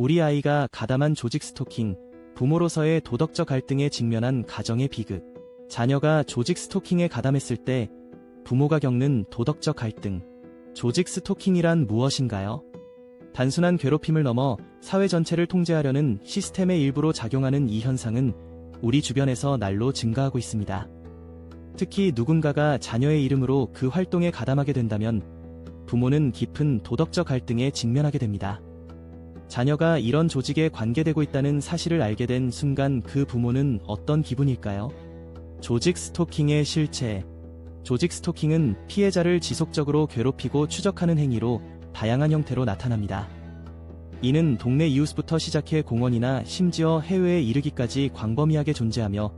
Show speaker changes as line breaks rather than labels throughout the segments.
우리 아이가 가담한 조직 스토킹, 부모로서의 도덕적 갈등에 직면한 가정의 비극. 자녀가 조직 스토킹에 가담했을 때 부모가 겪는 도덕적 갈등. 조직 스토킹이란 무엇인가요? 단순한 괴롭힘을 넘어 사회 전체를 통제하려는 시스템의 일부로 작용하는 이 현상은 우리 주변에서 날로 증가하고 있습니다. 특히 누군가가 자녀의 이름으로 그 활동에 가담하게 된다면 부모는 깊은 도덕적 갈등에 직면하게 됩니다. 자녀가 이런 조직에 관계되고 있다는 사실을 알게 된 순간 그 부모는 어떤 기분일까요? 조직 스토킹의 실체. 조직 스토킹은 피해자를 지속적으로 괴롭히고 추적하는 행위로 다양한 형태로 나타납니다. 이는 동네 이웃부터 시작해 공원이나 심지어 해외에 이르기까지 광범위하게 존재하며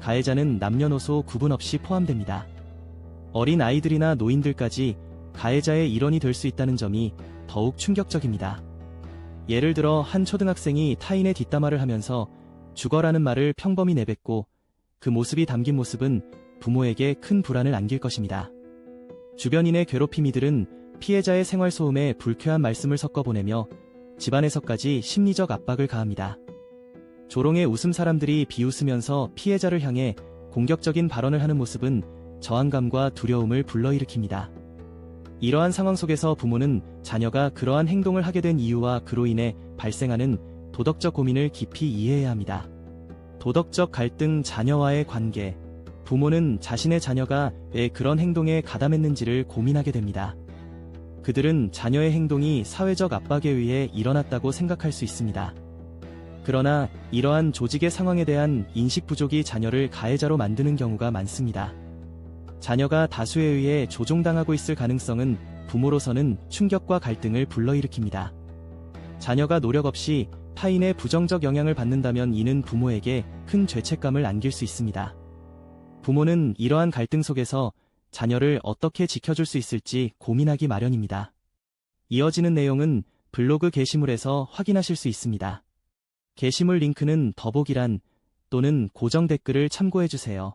가해자는 남녀노소 구분 없이 포함됩니다. 어린 아이들이나 노인들까지 가해자의 일원이 될 수 있다는 점이 더욱 충격적입니다. 예를 들어 한 초등학생이 타인의 뒷담화를 하면서 죽어라는 말을 평범히 내뱉고 그 모습이 담긴 모습은 부모에게 큰 불안을 안길 것입니다. 주변인의 괴롭힘이들은 피해자의 생활 소음에 불쾌한 말씀을 섞어 보내며 집안에서까지 심리적 압박을 가합니다. 조롱의 웃음 사람들이 비웃으면서 피해자를 향해 공격적인 발언을 하는 모습은 저항감과 두려움을 불러일으킵니다. 이러한 상황 속에서 부모는 자녀가 그러한 행동을 하게 된 이유와 그로 인해 발생하는 도덕적 고민을 깊이 이해해야 합니다. 도덕적 갈등 자녀와의 관계. 부모는 자신의 자녀가 왜 그런 행동에 가담했는지를 고민하게 됩니다. 그들은 자녀의 행동이 사회적 압박에 의해 일어났다고 생각할 수 있습니다. 그러나 이러한 조직의 상황에 대한 인식 부족이 자녀를 가해자로 만드는 경우가 많습니다. 자녀가 다수에 의해 조종당하고 있을 가능성은 부모로서는 충격과 갈등을 불러일으킵니다. 자녀가 노력 없이 타인의 부정적 영향을 받는다면 이는 부모에게 큰 죄책감을 안길 수 있습니다. 부모는 이러한 갈등 속에서 자녀를 어떻게 지켜줄 수 있을지 고민하기 마련입니다. 이어지는 내용은 블로그 게시물에서 확인하실 수 있습니다. 게시물 링크는 더보기란 또는 고정 댓글을 참고해주세요.